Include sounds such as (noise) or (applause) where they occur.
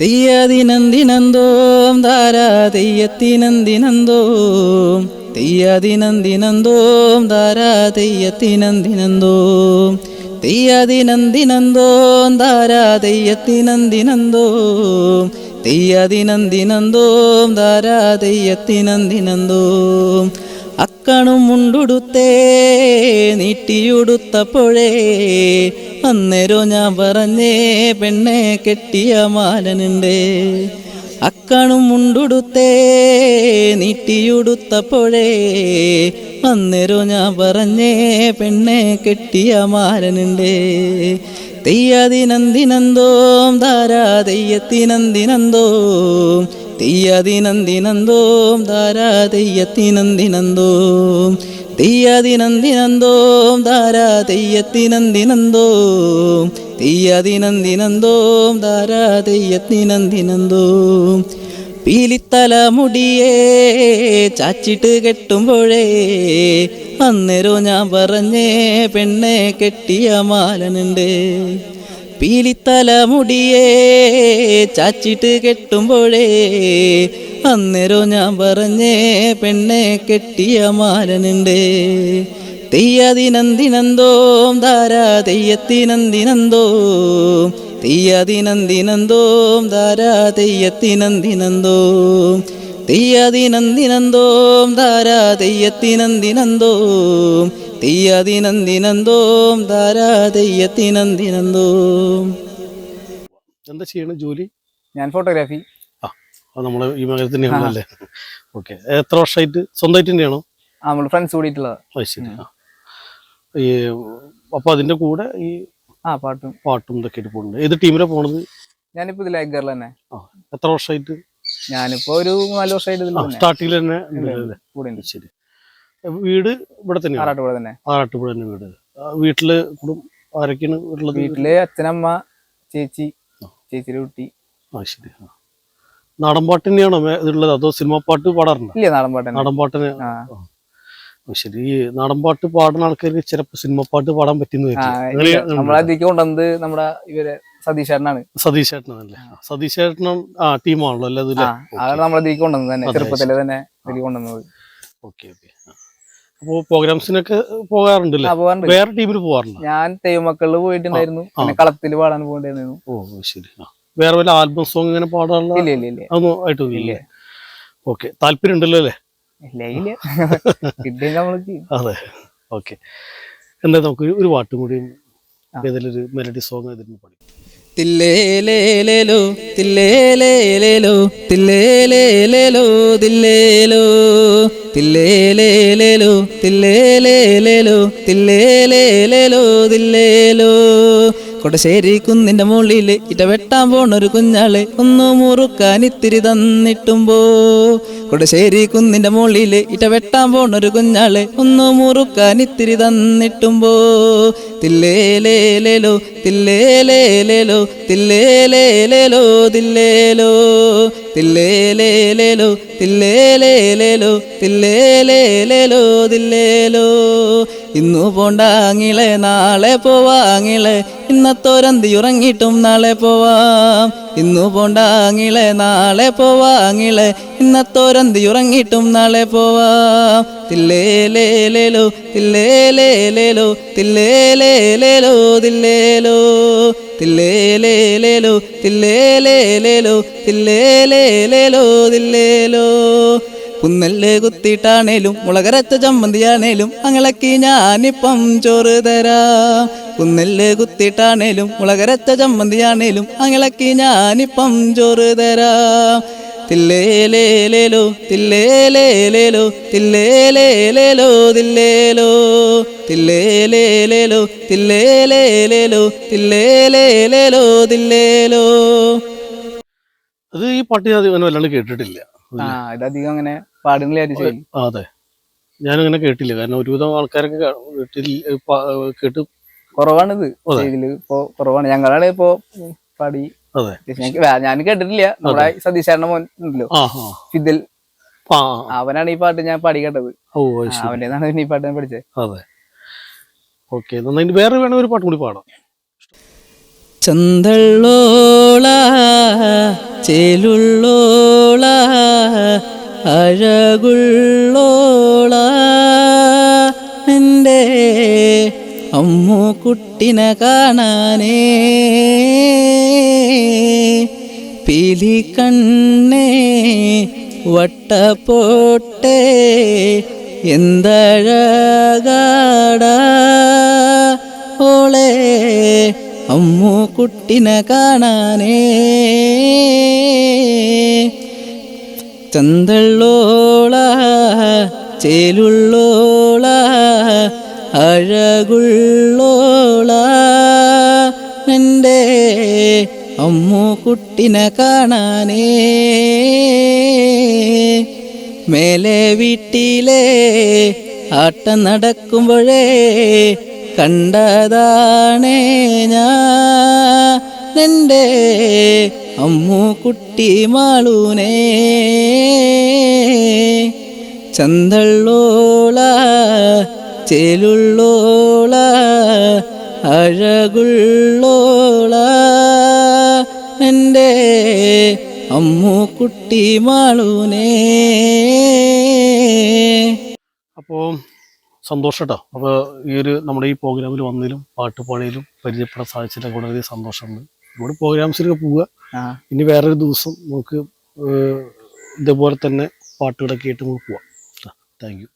തെയ്യതിനന്ദിനന്തോം ധാരാ തെയ്യത്തിനന്ദിനന്തോം തെയ്യതിനന്ദിനന്തോം ധാരാ തെയ്യത്തിനന്ദിനന്തോം തെയ്യതിനന്ദിനന്തോം ധാരാ തെയ്യത്തിനന്ദിനന്തോം തെയ്യതിനന്ദിനന്തോം ധാരാ തെയ്യത്തിനന്ദിനന്തോം അക്കണും മുണ്ടുടുത്തേ നീട്ടിയുടുത്തപ്പോഴേ. അന്നേരോ ഞാൻ പറഞ്ഞേ പെണ്ണെ കെട്ടിയ മാലനുണ്ട്. അക്കണും മുണ്ടുടുത്തേ നീട്ടിയുടുത്തപ്പോഴേ. അന്നേരോ ഞാൻ പറഞ്ഞേ പെണ്ണെ കെട്ടിയ മാലനുണ്ട്. തെയ്യാതിനന്ദിനന്തോം ധാരാ തെയ്യത്തിനന്ദിനന്തോം തെയ്യതിനന്ദിനന്തോം ധാരാ തെയ്യത്തിനന്ദിനന്തോം തീയതിനന്ദിനന്ദോം ധാരാ തെയ്യത്തിനന്ദിനന്തോം തീയതിനന്ദിനന്ദോം ധാരാ തെയ്യത്തിനന്ദിനന്തോം പീലിത്തല മുടിയേ ചാച്ചിട്ട് കെട്ടുമ്പോഴേ അന്നേരോ ഞാൻ പറഞ്ഞേ പെണ്ണെ കെട്ടിയ മാലനുണ്ട്. പീലിത്തല മുടിയേ ചാച്ചിട്ട് കെട്ടുമ്പോഴേ അന്നേരോ ഞാൻ പറഞ്ഞേ പെണ്ണെ കെട്ടിയ മാലനുണ്ട്. തെയ്യതിനന്ദിനന്തോം ധാരാ തെയ്യത്തിനന്തിനന്തോം തെയ്യതിനന്ദിനന്തോം ധാരാ തെയ്യത്തിനന്ദിനന്തോം തെയ്യതിനന്ദിനന്തോം ധാരാ തെയ്യത്തിനന്ദിനന്തോം തെയ്യതിനന്ദിനന്തോം ധാരാ തെയ്യത്തിനന്ദിനന്തോം എന്താ ചെയ്യണ ജോലി? ഞാൻ ഫോട്ടോഗ്രാഫി. ആ നമ്മൾ ഈ മേഖല തന്നെയാണല്ലേ ഓക്കെ. എത്ര വർഷമായിട്ട് സ്വന്തമായിട്ട് തന്നെയാണോ? നമ്മൾ ഫ്രണ്ട്സ് കൂടിയിട്ടുള്ളത്. അത് ശരി. ആ. ഈ അപ്പൊ അതിന്റെ കൂടെ ഈ ആ പാട്ടും. പാട്ടും ഇതൊക്കെ ആയിട്ട് പോകുന്നുണ്ട്. ഏത് ടീമിലാണ് പോണത്? ഞാനിപ്പോ ഇതിൽ ഗേൾ തന്നെ. ആ എത്ര വർഷമായിട്ട് ഞാനിപ്പോ ഒരു നാല് വർഷമായിട്ട് ഇതിൽ തന്നെ സ്റ്റാർട്ടിങ്ങിൽ തന്നെ ഉണ്ട് കൂടെ ഉണ്ട് ശരി. വീട് ഇവിടെ തന്നെ ആറാട്ടുപുഴ തന്നെ. ആറാട്ടുപുഴ തന്നെ വീട്. വീട്ടിൽ ആരൊക്കെയാണ് വീട്ടിൽ വീട്ടിൽ അച്ഛനമ്മ ചേച്ചി ചേച്ചിയുടെ കുട്ടി. ആ ശരി. നാടൻ പാട്ട് തന്നെയാണോ ഇതുള്ളത്? അതോ സിനിമ പാട്ട് പാടാറുണ്ടോ? ഇല്ല നാടൻ പാട്ട് നാടൻ പാട്ടിന് ശരി നാടൻപാട്ട് നാടൻ പാട്ട് പാടുന്ന ആൾക്കാർക്ക് ചിലപ്പോ സിനിമ പാട്ട് പാടാൻ പറ്റുന്ന. കൊണ്ടുവന്നത് നമ്മുടെ ഇവർ സതീശേട്ടനാണ്. ആ. ടീമാണല്ലോ അല്ലേ ആ അതിൽ അതാണ് നമ്മളതിലേക്ക് കൊണ്ടുവന്നത് തന്നെ ചെറുപ്പത്തിലെ തന്നെ ഇതിലേക്ക് കൊണ്ടുവന്നത്. Okay okay. അപ്പോ പ്രോഗ്രാംസിനൊക്കെ പോകാറുണ്ടല്ലേ? വേറെ ടീമിൽ പോകാറുണ്ടോ? ഞാൻ തെയ്യമക്കളിൽ പോയിട്ടുണ്ടായിരുന്നു. പിന്നെ കളത്തിൽ പാടാൻ പോയിട്ടുണ്ടായിരുന്നു ഓ ശരി. വേറെ വല്ല ആൽബം സോങ് ഇങ്ങനെ പാടാനുള്ള അതൊന്നും ആയിട്ടൊന്നുമില്ല ഓക്കെ. താല്പര്യം ഉണ്ടല്ലോ അല്ലേ? ഇല്ല (laughs) അതെ. ഓക്കെ. എന്താ നമുക്ക് ഒരു- പാട്ടും കൂടി ഏതെങ്കിലും ഒരു മെലഡി സോങ് ഏതെങ്കിലും പാടി. തില്ലേലേലേലോ തില്ലേലേലേലോ തില്ലേലേലേലോ തില്ലേലോ. തില്ലേലേലേലോ തില്ലേലേലേലോ തില്ലേലേലേലോ തില്ലേലോ. കൊടശ്ശേരി കുന്നിന്റെ മുകളിൽ ഇറ്റ വെട്ടാൻ പോണൊരു കുഞ്ഞാളെ ഒന്ന് മുറുക്കാൻ ഇത്തിരി തന്നിട്ടുമ്പോ. കൊടശ്ശേരി കുന്നിന്റെ മുകളിൽ ഇറ്റ വെട്ടാൻ പോണൊരു കുഞ്ഞാളെ ഒന്ന് മുറുക്കാൻ ഇത്തിരി തന്നിട്ടുമ്പോ. തില്ലേലേലേലോ തില്ലേലേലേലോ തില്ലേലേലേലോ തില്ലേലോ. തില്ലേലേലേലോ തില്ലേലേലേലോ തില്ലേലേലേലോ തില്ലേലോ. ഇന്നു പോണ്ടാങ്ങിളെ നാളെ പോവാങ്ങിളെ ഇന്നത്തോരന്തി ഉറങ്ങിയിട്ടും നാളെ പോവാം. ഇന്നു പോണ്ടാങ്ങിളെ നാളെ പോവാങ്ങിളെ ഇന്നത്തോരന്തി ഉറങ്ങിയിട്ടും നാളെ പോവാം. തില്ലേലേലേലോ തില്ലേലേലേലോ തില്ലേലേലേലോ തില്ലേലോ. തില്ലേലേലേലോ തില്ലേലേലേലോ തില്ലേലേലേലോ തില്ലേലോ. കുന്നൽ കുത്തിയിട്ടാണേലും മുളകരച്ച ചമ്മന്തിയാണേലും അങ്ങളക്കി ഞാനിപ്പം ചോറ് തരാം. കുന്നൽ കുത്തിയിട്ടാണേലും മുളകരച്ച ചമ്മന്തിയാണേലും അങ്ങളക്കി ഞാനിപ്പം ചോറ് തരാം. തില്ലേലേലേലോ തില്ലേലേലേലോ തില്ലേലേലേലോ തില്ലേലോ. തില്ലേലേലേലോ തില്ലേലേലേലോ തില്ലേലേലേലോ തില്ലേലോ. അത് ഈ പാട്ട് ഞാൻ അങ്ങനെ വല്ലാണ്ട് കേട്ടിട്ടില്ല. ഇതധികം അങ്ങനെ പാടുന്നില്ല അതെ. ഞാനങ്ങനെ കേട്ടില്ല. കാരണം ഒരുവിധം ആൾക്കാരൊക്കെ കാ- വീട്ടിൽ ഏ, പാ- ഏ, കേട്ട് കുറവാണിത്. ഇതിൽ ഇപ്പോ കുറവാണ്. ഞങ്ങളാണ് ഇപ്പോ പാടി. ഞാൻ കേട്ടിട്ടില്ല. നമ്മുടെ സതീഷ് മോൻ ഉണ്ടല്ലോ. ഫിദൽ. ആ അവനാണ് ഈ പാട്ട് ഞാൻ പാടി കേട്ടത്. ഓ അത് അവന്റെ പിന്നെ ഈ പാട്ട് ഞാൻ പഠിച്ചത്. അതെ. ഓക്കെ വേറെ വേണം ഒരു പാട്ട് കൂടി പാടാം. ചന്തള്ളോള ചേലുള്ളോള അഴകുള്ളോള കുട്ടിനെ കാണാനേ. പിലിക്കണ്ണേ വട്ടപ്പോട്ടേ എന്തഴകാട. ഓളെ അമ്മു കുട്ടിനെ കാണാനേ. ചന്തള്ളോള ചേലുള്ളോള അഴകുള്ളോള അമ്മു കുട്ടിനെ കാണാനേ. മേലെ വീട്ടിലെ ആട്ടം നടക്കുമ്പോഴേ കണ്ടതാണേ ഞാൻ. എന്റെ അമ്മു കുട്ടി മാളൂനേ. ചന്തള്ളോള ചേലുള്ളോള അഴകുള്ളോള. എന്റെ അമ്മൂക്കുട്ടി കുട്ടി മാളൂനേ. അപ്പോൾ സന്തോഷം കേട്ടോ അപ്പോൾ ഈ ഒരു നമ്മുടെ ഈ പ്രോഗ്രാമിൽ വന്നതിലും പാട്ട് പാടിയതിലും പരിചയപ്പെടാൻ സാധിച്ചതിലൊക്കെ വളരെ സന്തോഷമുണ്ട്. ഇവിടെ പ്രോഗ്രാംസിലൊക്കെ പോവുക. ഇനി വേറൊരു ദിവസം നമുക്ക് ഇതേപോലെ തന്നെ പാട്ടുകളൊക്കെ ആയിട്ട് നമുക്ക് പോവാം. Thank you.